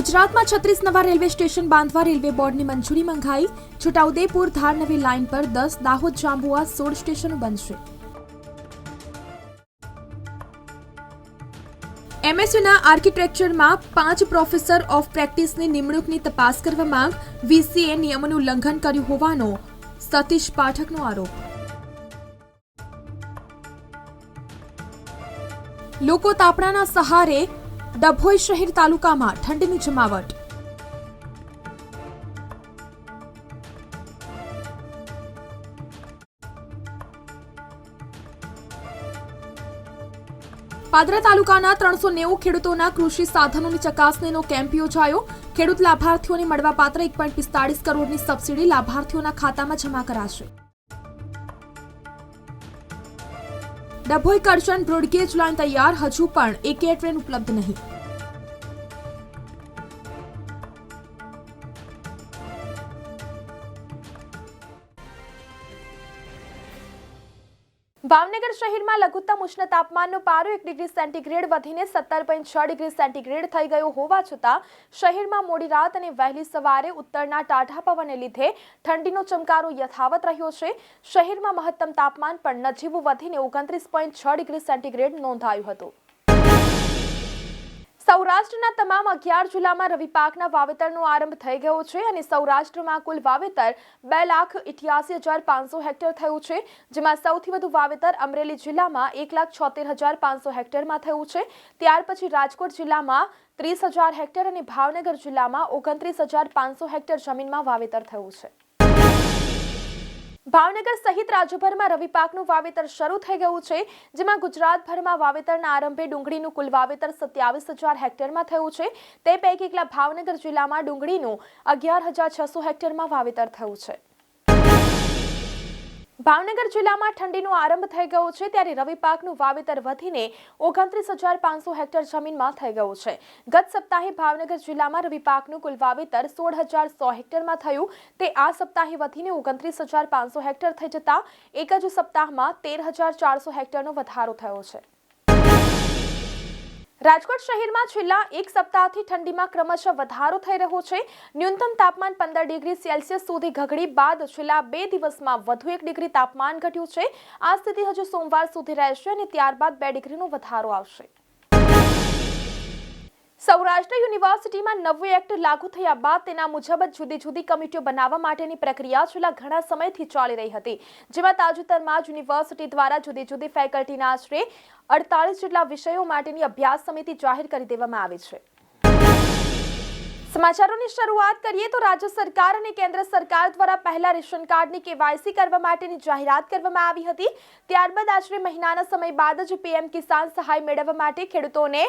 ગુજરાતમાં છત્રીસ નવા રેલવે સ્ટેશન બાંધવા રેલવે બોર્ડની મંજૂરી મંગાઈ. છોટાઉદેપુર ધાર નવી લાઇન પર દસ, દાહોદ જાંબુઆ સોળ સ્ટેશનો બનશે. એમએસયુના આર્કિટેક્ચરમાં પાંચ પ્રોફેસર ઓફ પ્રેક્ટિસની નિમણૂકની તપાસ કરવા માંગ. વીસીએ નિયમોનું ઉલ્લંઘન કર્યું હોવાનો સતીશ પાઠકનો આરોપ. લોકો તાપણાના સહારે ડભોઈ શહેર તાલુકામાં ઠંડીની જમાવટ. પાદરા તાલુકાના ત્રણસો નેવું ખેડૂતોના કૃષિ સાધનોની ચકાસણીનો કેમ્પ યોજાયો. ખેડૂત લાભાર્થીઓને મળવાપાત્ર એક પોઈન્ટ પિસ્તાળીસ કરોડની સબસિડી લાભાર્થીઓના ખાતામાં જમા કરાશે. ડભોઈ કરશન બ્રોડગેજ લાઇન તૈયાર હજુ પણ એકે ટ્રેન ઉપલબ્ધ નહીં. ભાવનગર શહેરમાં લઘુત્તમ ઉષ્ણ તાપમાનનું પારો એક ડિગ્રી સેન્ટીગ્રેડ વધીને સત્તર પોઈન્ટ છ ડિગ્રી સેન્ટીગ્રેડ થઈ ગયો હોવા છતાં શહેરમાં મોડી રાત અને વહેલી સવારે ઉત્તરના ટાઢા પવનને લીધે ઠંડીનો ચમકારો યથાવત રહ્યો છે. શહેરમાં મહત્તમ તાપમાન પણ નજીવું વધીને ઓગણત્રીસ પોઈન્ટ છ ડિગ્રી સેન્ટીગ્રેડ નોંધાયું હતું. સૌરાષ્ટ્રના તમામ અગિયાર જિલ્લામાં રવિ પાકના વાવેતરનો આરંભ થઈ ગયો છે અને સૌરાષ્ટ્રમાં કુલ વાવેતર બે લાખ ઇઠ્યાસી હજાર પાંચસો હેક્ટર થયું છે, જેમાં સૌથી વધુ વાવેતર અમરેલી જિલ્લામાં એક લાખ છોતેર હજાર પાંચસો હેક્ટરમાં થયું છે. ત્યાર પછી રાજકોટ જિલ્લામાં ત્રીસ હજાર હેક્ટર અને ભાવનગર જિલ્લામાં ઓગણત્રીસ હજાર પાંચસો હેક્ટર જમીનમાં વાવેતર થયું છે. ભાવનગર સહિત રાજ્યભરમાં રવિ પાકનું વાવેતર શરૂ થઈ ગયું છે, જેમાં ગુજરાતભરમાં વાવેતરના આરંભે ડુંગળીનું કુલ વાવેતર સત્યાવીસ હજાર હેક્ટરમાં થયું છે. તે પૈકી એકલા ભાવનગર જિલ્લામાં ડુંગળીનું અગિયાર હજાર છસો હેક્ટરમાં વાવેતર થયું છે. ભાવનગર જિલ્લામાં ઠંડીનો આરંભ થઈ ગયો છે, ત્યારે રવિ પાકનું વાવેતર વધીને ઓગણત્રીસ હજાર પાંચસો હેક્ટર જમીનમાં થઈ ગયું છે. ગત સપ્તાહે ભાવનગર જિલ્લામાં રવિ પાકનું કુલ વાવેતર સોળ હજાર સો હેક્ટરમાં થયું. તે આ સપ્તાહે વધીને ઓગણત્રીસ હજાર પાંચસો હેક્ટર થઈ જતા એક જ સપ્તાહમાં તેર હજાર ચારસો હેક્ટરનો વધારો થયો છે. રાજકોટ શહેરમાં છેલ્લા એક સપ્તાહથી ઠંડીમાં ક્રમશઃ વધારો થઈ રહ્યો છે. ન્યૂનતમ તાપમાન પંદર ડિગ્રી સેલ્સિયસ સુધી ઘગડી બાદ છેલ્લા બે દિવસમાં વધુ એક ડિગ્રી તાપમાન ઘટ્યું છે. આ સ્થિતિ હજુ સોમવાર સુધી રહેશે અને ત્યારબાદ બે ડિગ્રીનો વધારો આવશે. સૌરાષ્ટ્ર યુનિવર્સિટીમાં નવું એક્ટ લાગુ થયા બાદ તેના મુજબ જુદી જુદી કમિટીઓ બનાવવા માટેની પ્રક્રિયા છેલ્લા ઘણા સમયથી ચાલી રહી હતી, જેમાં તાજેતરમાં જ યુનિવર્સિટી દ્વારા જુદી જુદી ફેકલ્ટીના આશરે અડતાલીસ જેટલા વિષયો માટેની અભ્યાસ સમિતિ જાહેર કરી દેવામાં આવી છે. સમાચારોની શરૂઆત કરીએ તો રાજ્ય સરકાર અને કેન્દ્ર સરકાર દ્વારા પહેલા રેશન કાર્ડની કેવાયસી કરવા માટેની જાહેરાત કરવામાં આવી હતી. ત્યારબાદ આશરે મહિનાના સમય બાદ જ પીએમ કિસાન સહાય મેળવવા માટે ખેડૂતોને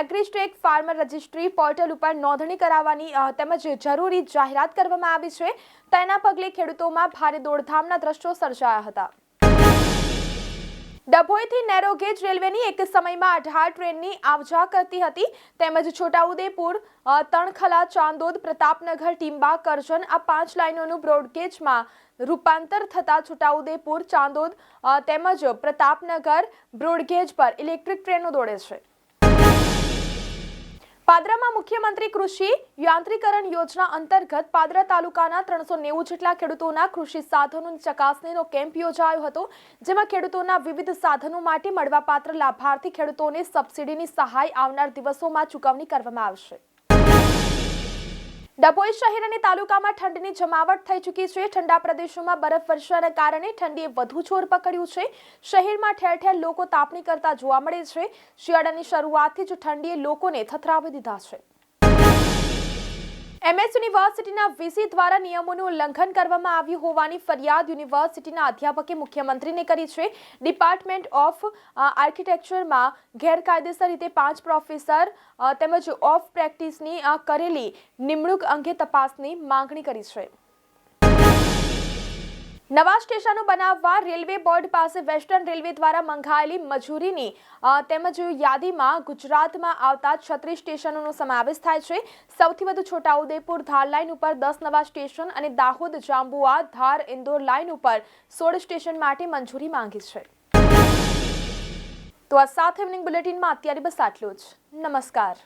એગ્રીસ્ટેક ફાર્મર રજિસ્ટ્રી પોર્ટલ ઉપર નોંધણી કરાવવાની તેમજ જરૂરી જાહેરાત કરવામાં આવી છે. તેના પગલે ખેડૂતોમાં ભારે દોડધામના દ્રશ્યો સર્જાયા હતા. ડભોઈથી નેરો ગેજ રેલવેની એક સમયમાં અઢાર ટ્રેનની આવજા કરતી હતી. તેમજ છોટાઉદેપુર તણખલા, ચાંદોદ, પ્રતાપનગર, ટીંબા, કરજણ આ પાંચ લાઇનોનું બ્રોડગેજમાં રૂપાંતર થતાં છોટાઉદેપુર, ચાંદોદ તેમજ પ્રતાપનગર બ્રોડગેજ પર ઇલેક્ટ્રિક ટ્રેનો દોડે છે. પાદરામાં મુખ્યમંત્રી કૃષિ યાંત્રીકરણ યોજના અંતર્ગત પાદરા તાલુકાના ત્રણસો નેવું જેટલા ખેડૂતોના કૃષિ સાધનોની ચકાસણીનો કેમ્પ યોજાયો હતો, જેમાં ખેડૂતોના વિવિધ સાધનો માટે મળવાપાત્ર લાભાર્થી ખેડૂતોને સબસિડીની સહાય આવનાર દિવસોમાં ચૂકવણી કરવામાં આવશે. ડભોઈ શહેર અને તાલુકામાં ઠંડીની જમાવટ થઈ ચૂકી છે. ઠંડા પ્રદેશોમાં બરફ વર્ષવાના કારણે ઠંડીએ વધુ જોર પકડ્યું છે. શહેરમાં ઠેર ઠેર લોકો તાપણી કરતા જોવા મળે છે. શિયાળાની શરૂઆતથી જ ઠંડીએ લોકોને થથરાવી દીધા છે. એમએસ યુનિવર્સિટીના વીસી દ્વારા નિયમોનું ઉલ્લંઘન કરવામાં આવ્યું હોવાની ફરિયાદ યુનિવર્સિટીના અધ્યાપકે મુખ્યમંત્રીને કરી છે. ડિપાર્ટમેન્ટ ઓફ આર્કિટેક્ચરમાં ગેરકાયદેસર રીતે પાંચ પ્રોફેસર તેમજ ઓફ પ્રેક્ટિસની કરેલી નિમણૂક અંગે તપાસની માંગણી કરી છે. નવા સ્ટેશનો બનાવવા રેલવે બોર્ડ પાસે વેસ્ટર્ન રેલવે દ્વારા મંગાયેલી મજૂરીની તેમજ યાદીમાં ગુજરાતમાં આવતા છત્રીસ સ્ટેશનોનો સમાવેશ થાય છે. સૌથી વધુ છોટાઉદેપુર ધાર લાઇન ઉપર દસ નવા સ્ટેશન અને દાહોદ જાંબુઆ ધાર ઇન્દોર લાઇન ઉપર સોળ સ્ટેશન માટે મંજૂરી માંગી છે. તો આ સાથે ઇવનિંગ બુલેટિનમાં અત્યારે બસ આટલું જ. નમસ્કાર.